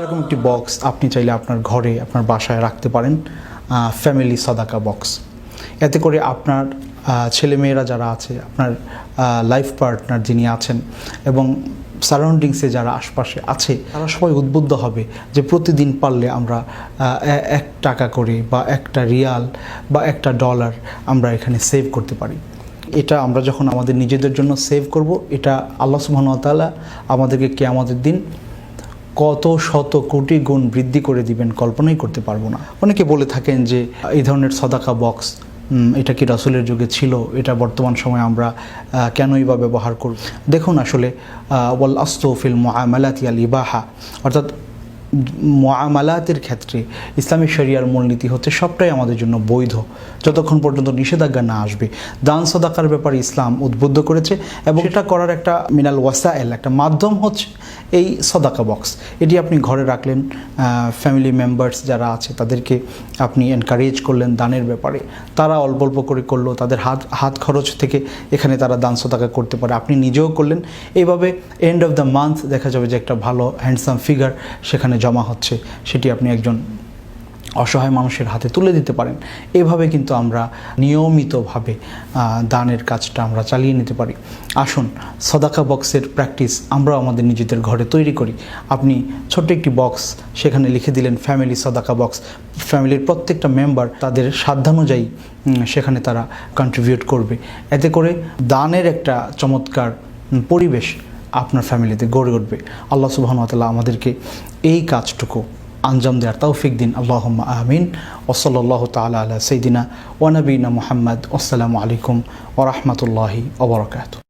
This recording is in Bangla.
এরকম একটি বক্স আপনি চাইলে আপনার ঘরে, আপনার বাসায় রাখতে পারেন ফ্যামিলি সদাকা বক্স এতে করে আপনার ছেলেমেয়েরা যারা আছে, আপনার লাইফ পার্টনার যিনি আছেন এবং সারাউন্ডিংসে যারা আশপাশে আছে, তারা সবাই উদ্বুদ্ধ হবে যে প্রতিদিন পারলে আমরা এক টাকা করে বা একটা রিয়াল বা একটা ডলার আমরা এখানে সেভ করতে পারি। এটা আমরা যখন আমাদের নিজেদের জন্য সেভ করব, এটা আল্লাহ সুবাহতালা আমাদেরকে কে আমাদের দিন কত শত কোটি গুণ বৃদ্ধি করে দিবেন কল্পনাই করতে পারব না। অনেকে বলে থাকেন যে, এই ধরনের সদাকা বক্স এটা কি রাসুলের যুগে ছিল? এটা বর্তমান সময়ে আমরা কেনই বা ব্যবহার করব? দেখুন আসলে ওয়াল আস্তফিল মোয়ামালাতি আল ইবাহা অর্থাৎ মোয়ামালাতের ক্ষেত্রে ইসলামী শরিয়ার মূলনীতি হচ্ছে সবটাই আমাদের জন্য বৈধ। যতক্ষণ পর্যন্ত নিষেধাজ্ঞা না আসবে। দান সদাকার ব্যাপারে ইসলাম উদ্বুদ্ধ করেছে এবং এটা করার একটা মিনাল ওয়াসাইল, একটা মাধ্যম হচ্ছে এই সদাকা বক্স এটি আপনি ঘরে রাখলেন ফ্যামিলি মেম্বার্স যারা আছে তাদেরকে আপনি এনকারেজ করলেন দানের ব্যাপারে। তারা অল্প অল্প করে করল, তাদের হাত হাত খরচ থেকে এখানে তারা দান সদাকা করতে পারে। আপনি নিজেও করলেন। এইভাবে এন্ড অফ দ্য মান্থ দেখা যাবে যে একটা ভালো হ্যান্ডসাম ফিগার সেখানে জমা হচ্ছে, সেটি আপনি একজন অসহায় মানুষের হাতে তুলে দিতে পারেন। এভাবে কিন্তু আমরা নিয়মিতভাবে দানের কাজটা আমরা চালিয়ে নিতে পারি। আসুন, সদাকা বক্সের প্র্যাকটিস আমরা আমাদের নিজেদের ঘরে তৈরি করি। আপনি ছোট্ট একটি বক্স, সেখানে লিখে দিলেন ফ্যামিলি সদাকা বক্স। ফ্যামিলির প্রত্যেকটা মেম্বার তাদের সাধ্যানুযায়ী সেখানে তারা কন্ট্রিবিউট করবে। এতে করে দানের একটা চমৎকার পরিবেশ আপনার ফ্যামিলিতে গড়ে উঠবে। আল্লাহ সুবাহতাল্লাহ আমাদেরকে এই কাজটুকু আঞ্জাম দেওয়ার তৌফিক দিন। আল্লাহ আহমিন ওসল্লাহ তালা আলা সৈদিনা ওয়ানবীনা মোহাম্মদ। আসসালামু আলাইকুম ওরহমতুল্লাহি ওবরকাত